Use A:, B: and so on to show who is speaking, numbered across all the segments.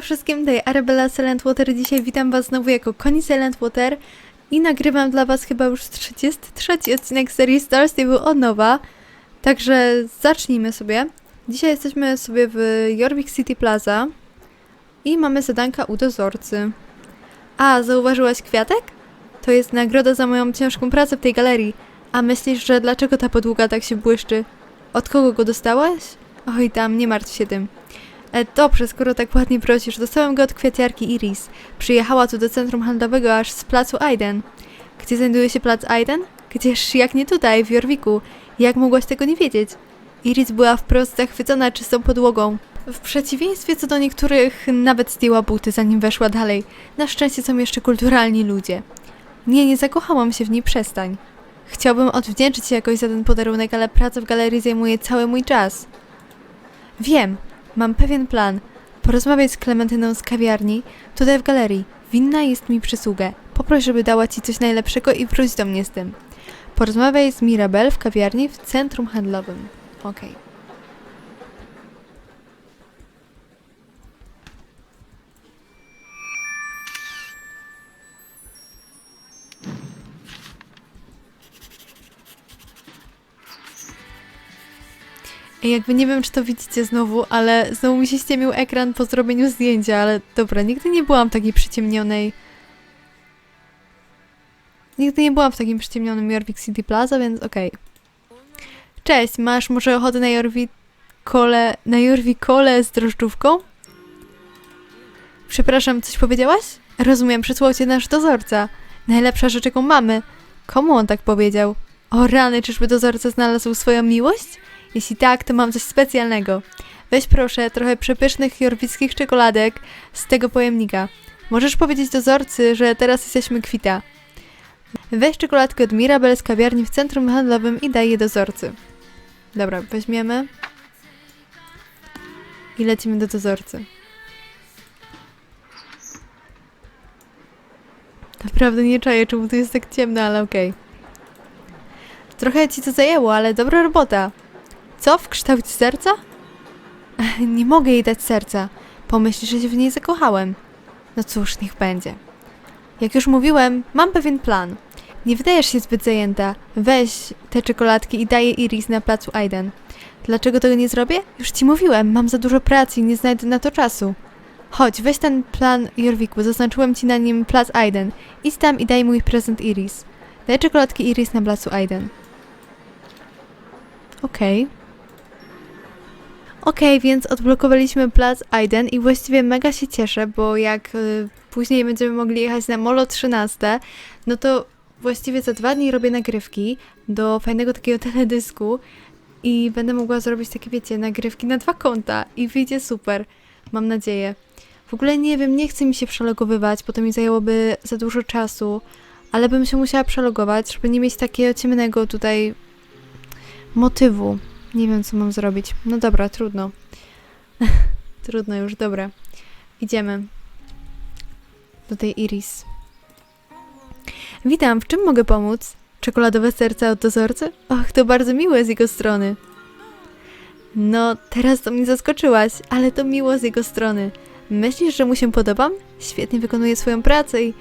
A: Wszystkim, tutaj Arabella Silent Water. Dzisiaj witam was znowu jako Koni Silent Water i nagrywam dla was chyba już 33 odcinek serii Star Stable od nowa. Także zacznijmy sobie. Dzisiaj jesteśmy sobie w Jorvik City Plaza i mamy zadanka u dozorcy. A, zauważyłaś kwiatek? To jest nagroda za moją ciężką pracę w tej galerii. A myślisz, że dlaczego ta podługa tak się błyszczy? Od kogo go dostałaś? Oj tam, nie martw się tym. E, dobrze, skoro tak ładnie prosisz, dostałem go od kwiaciarki Iris. Przyjechała tu do centrum handlowego aż z placu Aiden. Gdzie znajduje się plac Aiden? Gdzież jak nie tutaj, w Jorwiku. Jak mogłaś tego nie wiedzieć? Iris była wprost zachwycona czystą podłogą. W przeciwieństwie co do niektórych, nawet zdjęła buty zanim weszła dalej. Na szczęście są jeszcze kulturalni ludzie. Nie, nie zakochałam się w niej, przestań. Chciałbym odwdzięczyć się jakoś za ten podarunek, ale praca w galerii zajmuje cały mój czas. Wiem, mam pewien plan. Porozmawiać z Klementyną z kawiarni, tutaj w galerii. Winna jest mi przysługę. Poproś, żeby dała ci coś najlepszego i wróć do mnie z tym. Porozmawiaj z Mirabel w kawiarni w centrum handlowym. Okej. Ej, Jakby nie wiem, czy to widzicie znowu, ale znowu mi się ściemił ekran po zrobieniu zdjęcia, ale dobra, nigdy nie byłam takiej przyciemnionej. Nigdy nie byłam w takim przyciemnionym Jorvik City Plaza, więc okej. Cześć, masz może ochotę na Jorvikole, na Jorvikole z drożdżówką? Przepraszam, coś powiedziałaś? Rozumiem, przysłał cię nasz dozorca. Najlepsza rzecz, jaką mamy. Komu on tak powiedział? O rany, czyżby dozorca znalazł swoją miłość? Jeśli tak, to mam coś specjalnego. Weź proszę trochę przepysznych jorwickich czekoladek z tego pojemnika. Możesz powiedzieć dozorcy, że teraz jesteśmy kwita. Weź czekoladkę od Mirabel z kawiarni w centrum handlowym i daj je dozorcy. Dobra, weźmiemy. I lecimy do dozorcy. Naprawdę nie czaję, czemu tu jest tak ciemno, ale okej. Trochę ci to zajęło, ale dobra robota. Co? W kształcie serca? Nie mogę jej dać serca. Pomyśl, że się w niej zakochałem. No cóż, niech będzie. Jak już mówiłem, mam pewien plan. Nie wydajesz się zbyt zajęta. Weź te czekoladki i daj Iris na placu Aiden. Dlaczego tego nie zrobię? Już ci mówiłem, mam za dużo pracy i nie znajdę na to czasu. Chodź, weź ten plan Jorwiku, zaznaczyłem ci na nim plac Aiden. Idź tam i daj mój prezent Iris. Daj czekoladki Iris na placu Aiden. Okej. Okej, więc odblokowaliśmy plac Aiden i właściwie mega się cieszę, bo jak y, później będziemy mogli jechać na Molo 13, no to właściwie za dwa dni robię nagrywki do fajnego takiego teledysku i będę mogła zrobić takie, wiecie, nagrywki na dwa konta i wyjdzie super. Mam nadzieję. W ogóle nie wiem, nie chce mi się przelogowywać, bo to mi zajęłoby za dużo czasu, ale bym się musiała przelogować, żeby nie mieć takiego ciemnego tutaj motywu. Nie wiem, co mam zrobić. No dobra, trudno. trudno już, dobra. Idziemy. Do tej Iris. Witam, w czym mogę pomóc? Czekoladowe serce od dozorcy? Och, to bardzo miłe z jego strony. No, teraz to mnie zaskoczyłaś, ale to miło z jego strony. Myślisz, że mu się podobam? Świetnie wykonuje swoją pracę i...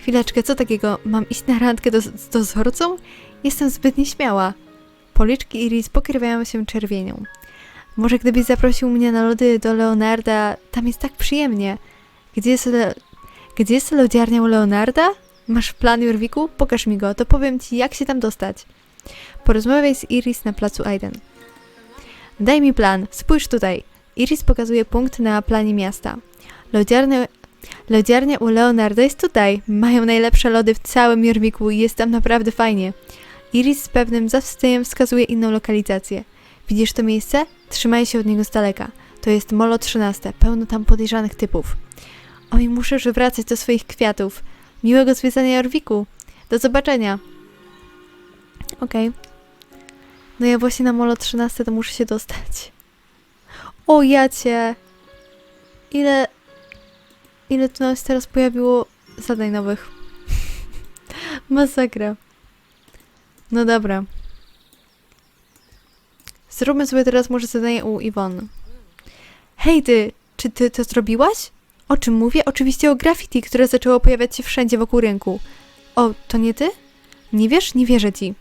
A: Chwileczkę, co takiego? Mam iść na randkę do, z dozorcą? Jestem zbyt nieśmiała. Policzki Iris pokrywają się czerwienią. Może gdybyś zaprosił mnie na lody do Leonarda, tam jest tak przyjemnie. Gdzie jest, le... Gdzie jest lodziarnia u Leonarda? Masz plan, Jorwiku? Pokaż mi go, to powiem ci, jak się tam dostać. Porozmawiaj z Iris na placu Aiden. Daj mi plan, spójrz tutaj. Iris pokazuje punkt na planie miasta. Lodziarnia, lodziarnia u Leonarda jest tutaj. Mają najlepsze lody w całym Jorwiku i jest tam naprawdę fajnie. Iris z pewnym zawstydzeniem wskazuje inną lokalizację. Widzisz to miejsce? Trzymaj się od niego z daleka. To jest Molo 13, pełno tam podejrzanych typów. Oj, muszę już wracać do swoich kwiatów. Miłego zwiedzania Jorwiku. Do zobaczenia. Okej. No ja właśnie na Molo 13 to muszę się dostać. O, jacie! Ile... Ile tu nas teraz pojawiło zadań nowych? Masakra. No dobra. Zróbmy sobie teraz może zadanie u Iwony. Hej ty, czy ty to zrobiłaś? O czym mówię? Oczywiście o graffiti, które zaczęło pojawiać się wszędzie wokół rynku. O, to nie ty? Nie wiesz? Nie wierzę ci.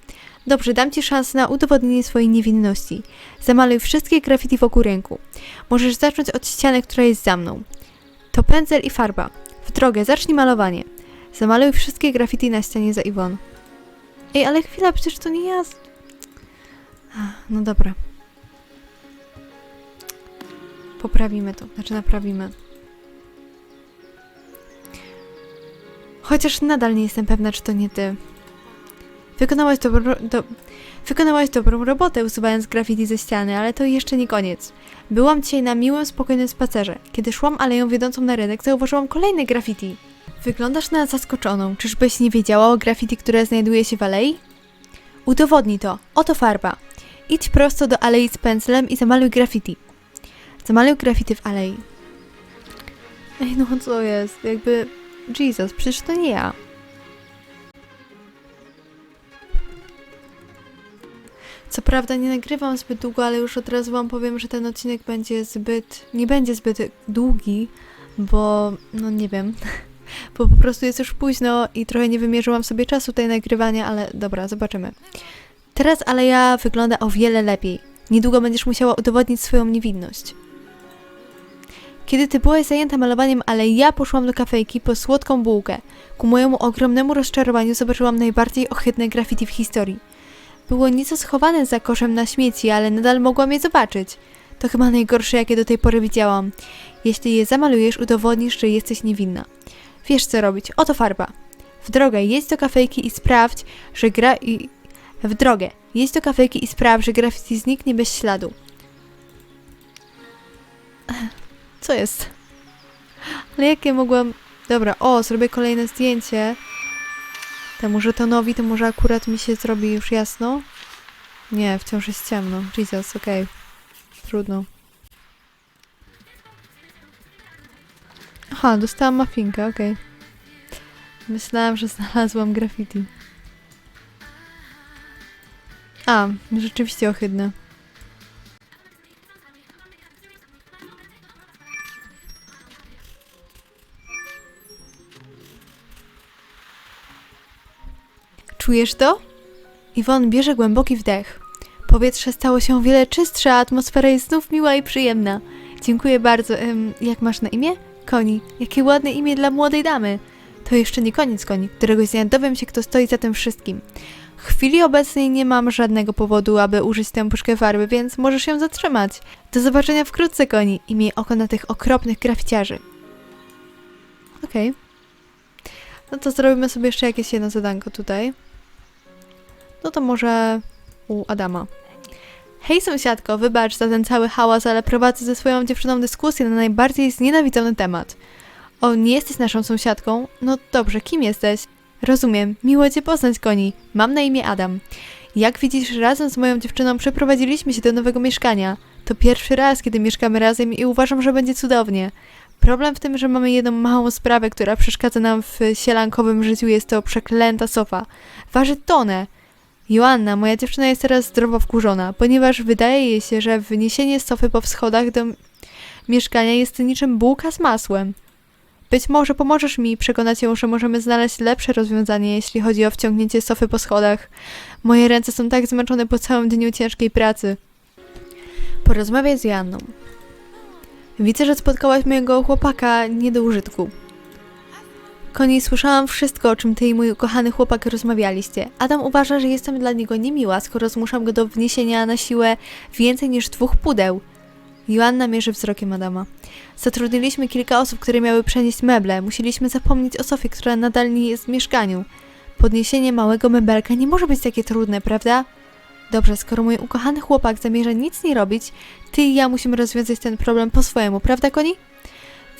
A: Dobrze, dam ci szansę na udowodnienie swojej niewinności. Zamaluj wszystkie graffiti wokół rynku. Możesz zacząć od ściany, która jest za mną. To pędzel i farba. W drogę, zacznij malowanie. Zamaluj wszystkie graffiti na ścianie za Iwon. Ej, ale chwila, przecież to nie ja. No dobra. Poprawimy to, znaczy naprawimy. Chociaż nadal nie jestem pewna, czy to nie ty. Wykonałaś dobrą, do, wykonałaś dobrą robotę usuwając graffiti ze ściany, ale to jeszcze nie koniec. Byłam dzisiaj na miłym, spokojnym spacerze. Kiedy szłam aleją wiodącą na rynek, zauważyłam kolejne graffiti. Wyglądasz na zaskoczoną. Czyżbyś nie wiedziała o graffiti, które znajduje się w alei? Udowodnij to. Oto farba. Idź prosto do alei z pędzlem i zamaluj graffiti. Zamaluj graffiti w alei. Ej, no co jest? Jakby... Jesus, przecież to nie ja. Co prawda nie nagrywam zbyt długo, ale już od razu wam powiem, że ten odcinek będzie zbyt... nie będzie zbyt długi, bo... no nie wiem... Bo po prostu jest już późno i trochę nie wymierzyłam sobie czasu tutaj nagrywania, ale dobra, zobaczymy. Teraz Aleja wygląda o wiele lepiej. Niedługo będziesz musiała udowodnić swoją niewinność. Kiedy ty byłaś zajęta malowaniem, ale ja poszłam do kafejki po słodką bułkę. Ku mojemu ogromnemu rozczarowaniu zobaczyłam najbardziej ohydne graffiti w historii. Było nieco schowane za koszem na śmieci, ale nadal mogłam je zobaczyć. To chyba najgorsze, jakie do tej pory widziałam. Jeśli je zamalujesz, udowodnisz, że jesteś niewinna. Wiesz co robić, oto farba. W drogę, jedź do kafejki i sprawdź, że gra i... W drogę, jedź do kafejki i sprawdź, że graffiti zniknie bez śladu. Co jest? Ale jakie mogłam... Dobra, o, zrobię kolejne zdjęcie. Temu żetonowi, to może akurat mi się zrobi już jasno? Nie, wciąż jest ciemno. Jesus, okej. Trudno. Aha, dostałam mafinkę, okej. Myślałam, że znalazłam graffiti. A, rzeczywiście ohydne. Czujesz to? Iwon bierze głęboki wdech. Powietrze stało się o wiele czystsze, a atmosfera jest znów miła i przyjemna. Dziękuję bardzo. Em, jak masz na imię? Koni. Jakie ładne imię dla młodej damy. To jeszcze nie koniec, Koni. Któregoś dnia dowiem się, kto stoi za tym wszystkim. W chwili obecnej nie mam żadnego powodu, aby użyć tę puszkę farby, więc możesz ją zatrzymać. Do zobaczenia wkrótce, Koni. I miej oko na tych okropnych graficiarzy. Okej. No to zrobimy sobie jeszcze jakieś jedno zadanko tutaj. No to może u Adama. Hej sąsiadko, wybacz za ten cały hałas, ale prowadzę ze swoją dziewczyną dyskusję na najbardziej znienawidzony temat. O, nie jesteś naszą sąsiadką? No dobrze, kim jesteś? Rozumiem, miło cię poznać, Koni. Mam na imię Adam. Jak widzisz, razem z moją dziewczyną przeprowadziliśmy się do nowego mieszkania. To pierwszy raz, kiedy mieszkamy razem i uważam, że będzie cudownie. Problem w tym, że mamy jedną małą sprawę, która przeszkadza nam w sielankowym życiu, jest to przeklęta sofa. Waży tonę. Joanna, moja dziewczyna jest teraz zdrowo wkurzona, ponieważ wydaje jej się, że wniesienie sofy po schodach do mieszkania jest niczym bułka z masłem. Być może pomożesz mi przekonać ją, że możemy znaleźć lepsze rozwiązanie, jeśli chodzi o wciągnięcie sofy po schodach. Moje ręce są tak zmęczone po całym dniu ciężkiej pracy. Porozmawiaj z Joanną. Widzę, że spotkałaś mojego chłopaka nie do użytku. Koni, słyszałam wszystko, o czym ty i mój ukochany chłopak rozmawialiście. Adam uważa, że jestem dla niego niemiła, skoro zmuszam go do wniesienia na siłę więcej niż dwóch pudeł. Joanna mierzy wzrokiem Adama. Zatrudniliśmy kilka osób, które miały przenieść meble. Musieliśmy zapomnieć o Sofie, która nadal nie jest w mieszkaniu. Podniesienie małego mebelka nie może być takie trudne, prawda? Dobrze, skoro mój ukochany chłopak zamierza nic nie robić, ty i ja musimy rozwiązać ten problem po swojemu, prawda, Koni?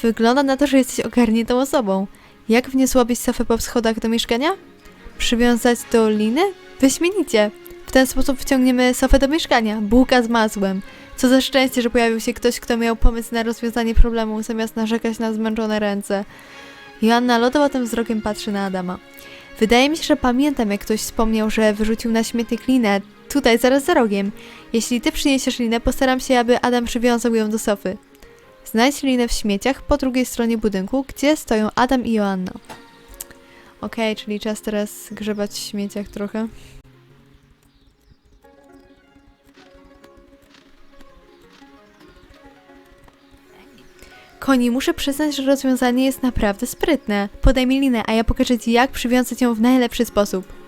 A: Wygląda na to, że jesteś ogarniętą osobą. Jak wniosłabyś sofę po schodach do mieszkania? Przywiązać do liny? Wyśmienicie. W ten sposób wciągniemy sofę do mieszkania. Bułka z masłem. Co za szczęście, że pojawił się ktoś, kto miał pomysł na rozwiązanie problemu, zamiast narzekać na zmęczone ręce. Joanna lodowatym wzrokiem patrzy na Adama. Wydaje mi się, że pamiętam, jak ktoś wspomniał, że wyrzucił na śmietnik linę. Tutaj, zaraz za rogiem. Jeśli ty przyniesiesz linę, postaram się, aby Adam przywiązał ją do sofy. Znajdź linę w śmieciach po drugiej stronie budynku, gdzie stoją Adam i Joanna. Okej, czyli czas teraz grzebać w śmieciach trochę. Koni, muszę przyznać, że rozwiązanie jest naprawdę sprytne. Podaj mi linę, a ja pokażę ci, jak przywiązać ją w najlepszy sposób.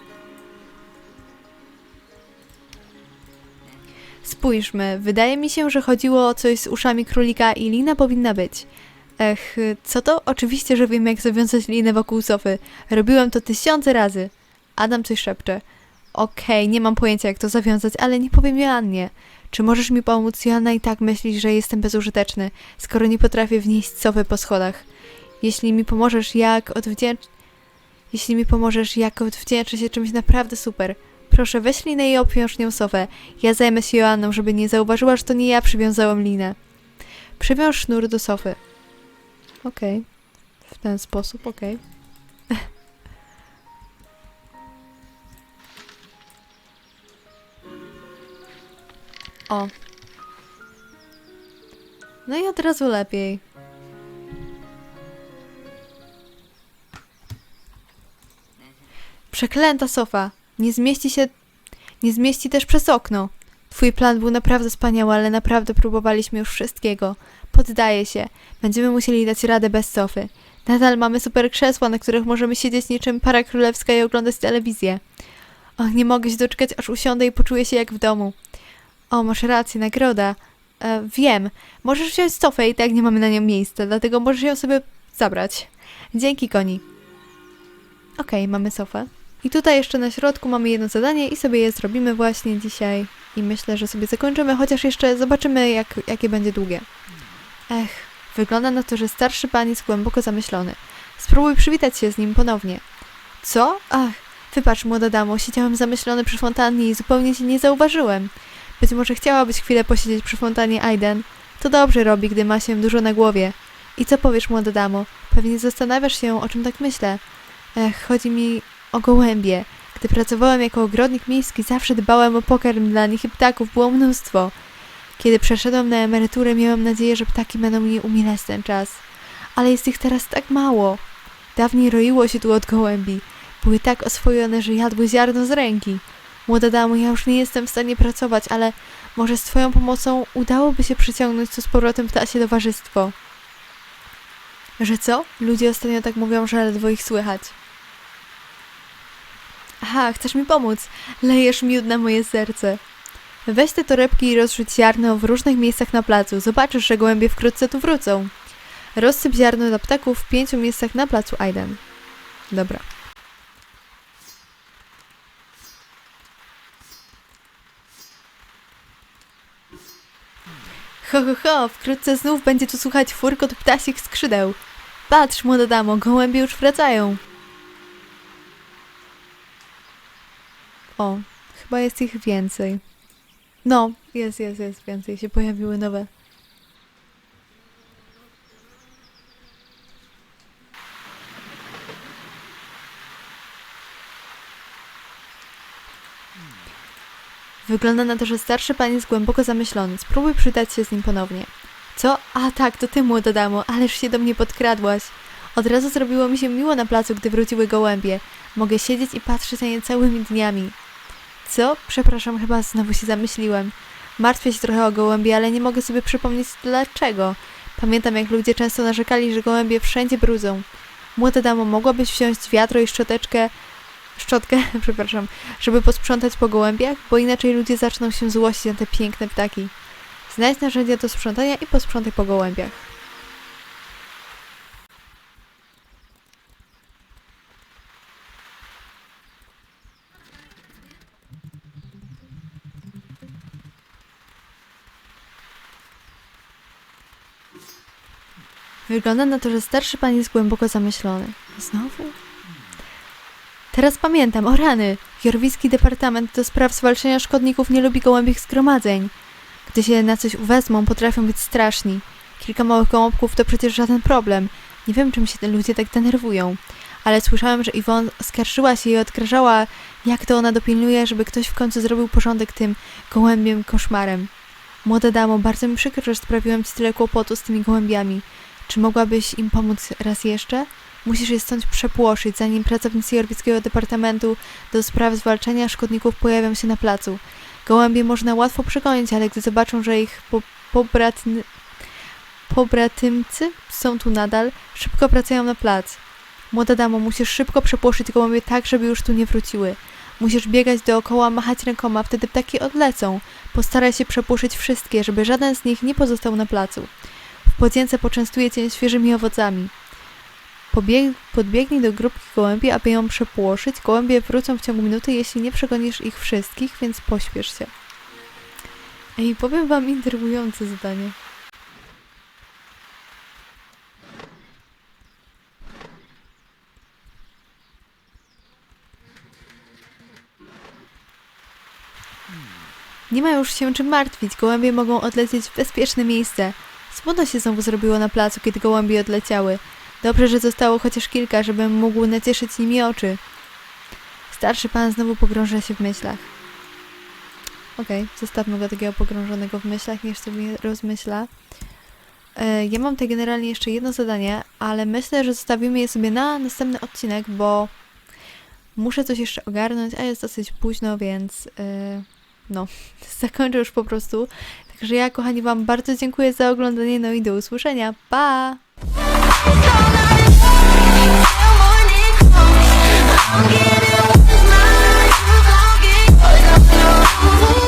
A: Spójrzmy, wydaje mi się, że chodziło o coś z uszami królika i lina powinna być. Ech, co to? Oczywiście, że wiem, jak zawiązać linę wokół sofy. Robiłem to tysiące razy. Adam coś szepcze. Okej, nie mam pojęcia, jak to zawiązać, ale nie powiem Joannie. Czy możesz mi pomóc? Joanna i tak myśli, że jestem bezużyteczny, skoro nie potrafię wnieść sofy po schodach. Jeśli mi pomożesz, jak odwdzięcz... Jeśli mi pomożesz, jak odwdzięczę się czymś naprawdę super. Proszę, weź linę i obwiąż nią sofę. Ja zajmę się Joanną, żeby nie zauważyła, że to nie ja przywiązałam linę. Przywiąż sznur do sofy. Okej. W ten sposób, okej. O. No i od razu lepiej. Przeklęta sofa. Nie zmieści się. Nie zmieści też przez okno. Twój plan był naprawdę wspaniały, ale naprawdę próbowaliśmy już wszystkiego. Poddaję się. Będziemy musieli dać radę bez sofy. Nadal mamy super krzesła, na których możemy siedzieć niczym para królewska i oglądać telewizję. Och, nie mogę się doczekać, aż usiądę i poczuję się jak w domu. O, masz rację, nagroda. E, wiem. Możesz wziąć sofę i tak nie mamy na nią miejsca, dlatego możesz ją sobie zabrać. Dzięki, koni. Okej, mamy sofę. I tutaj jeszcze na środku mamy jedno zadanie i sobie je zrobimy właśnie dzisiaj. I myślę, że sobie zakończymy, chociaż jeszcze zobaczymy, jak, jakie będzie długie. Ech, wygląda na to, że starszy pan jest głęboko zamyślony. Spróbuj przywitać się z nim ponownie. Co? Ach, wybacz, młoda damo, siedziałem zamyślony przy fontannie i zupełnie cię nie zauważyłem. Być może chciałabyś chwilę posiedzieć przy fontannie Aiden. To dobrze robi, gdy ma się dużo na głowie. I co powiesz, młoda damo? Pewnie zastanawiasz się, o czym tak myślę. Ech, chodzi mi o gołębie. Gdy pracowałem jako ogrodnik miejski, zawsze dbałem o pokarm dla nich i ptaków było mnóstwo. Kiedy przeszedłem na emeryturę, miałem nadzieję, że ptaki będą mnie umilać ten czas. Ale jest ich teraz tak mało. Dawniej roiło się tu od gołębi. Były tak oswojone, że jadły ziarno z ręki. Młoda damo, ja już nie jestem w stanie pracować, ale może z twoją pomocą udałoby się przyciągnąć tu z powrotem ptasie towarzystwo. Że co? Ludzie ostatnio tak mówią, że ledwo ich słychać. Aha, chcesz mi pomóc. Lejesz miód na moje serce. Weź te torebki i rozrzuć ziarno w różnych miejscach na placu. Zobaczysz, że gołębie wkrótce tu wrócą. Rozsyp ziarno dla ptaków w pięciu miejscach na placu Aiden. Dobra. Ho, ho, ho, wkrótce znów będzie tu słuchać furkot ptasich skrzydeł. Patrz, młoda damo, gołębie już wracają. O, chyba jest ich więcej. No, jest, jest, jest więcej. Się pojawiły nowe. Wygląda na to, że starszy pan jest głęboko zamyślony. Spróbuj przydać się z nim ponownie. Co? A tak, to ty, młoda damo, ależ się do mnie podkradłaś. Od razu zrobiło mi się miło na placu, gdy wróciły gołębie. Mogę siedzieć i patrzeć na nie całymi dniami. Co? Przepraszam, chyba znowu się zamyśliłem. Martwię się trochę o gołębie, ale nie mogę sobie przypomnieć dlaczego. Pamiętam, jak ludzie często narzekali, że gołębie wszędzie brudzą. Młoda damo, mogłabyś wziąć wiadro i szczoteczkę, szczotkę, przepraszam, żeby posprzątać po gołębiach, bo inaczej ludzie zaczną się złościć na te piękne ptaki. Znajdź narzędzia do sprzątania i posprzątaj po gołębiach. Wygląda na to, że starszy pan jest głęboko zamyślony. Znowu? Teraz pamiętam, o rany! Jorwiski Departament do Spraw Zwalczania Szkodników nie lubi gołębich zgromadzeń. Gdy się na coś uwezmą, potrafią być straszni. Kilka małych gołąbków to przecież żaden problem. Nie wiem, czym się te ludzie tak denerwują. Ale słyszałem, że Iwon skarżyła się i odgrażała, jak to ona dopilnuje, żeby ktoś w końcu zrobił porządek tym gołębiem koszmarem. Młoda damo, bardzo mi przykro, że sprawiłam ci tyle kłopotu z tymi gołębiami. Czy mogłabyś im pomóc raz jeszcze? Musisz je stąd przepłoszyć, zanim pracownicy Jorwickiego Departamentu do spraw zwalczania szkodników pojawią się na placu. Gołębie można łatwo przegonić, ale gdy zobaczą, że ich po, pobratny, pobratymcy są tu nadal, szybko wracają na plac. Młoda damo, musisz szybko przepłoszyć gołębie tak, żeby już tu nie wróciły. Musisz biegać dookoła, machać rękoma, wtedy ptaki odlecą. Postaraj się przepłoszyć wszystkie, żeby żaden z nich nie pozostał na placu. W podzięce poczęstuję cię świeżymi owocami. Pobieg, podbiegnij do grupki gołębi, aby ją przepłoszyć. Gołębie wrócą w ciągu minuty, jeśli nie przegonisz ich wszystkich, więc pośpiesz się. Ej, powiem wam intrygujące zadanie. Nie ma już się czym martwić, gołębie mogą odlecieć w bezpieczne miejsce. Smutno się znowu zrobiło na placu, kiedy gołębie odleciały. Dobrze, że zostało chociaż kilka, żebym mógł nacieszyć nimi oczy. Starszy pan znowu pogrąża się w myślach. Okej, zostawmy go takiego pogrążonego w myślach, niech sobie rozmyśla. E, ja mam tutaj generalnie jeszcze jedno zadanie, ale myślę, że zostawimy je sobie na następny odcinek, bo muszę coś jeszcze ogarnąć, a jest dosyć późno, więc e, no, zakończę już po prostu. Także ja, kochani, Wam bardzo dziękuję za oglądanie, no i do usłyszenia. Pa!
B: Get it was mine, you gon' get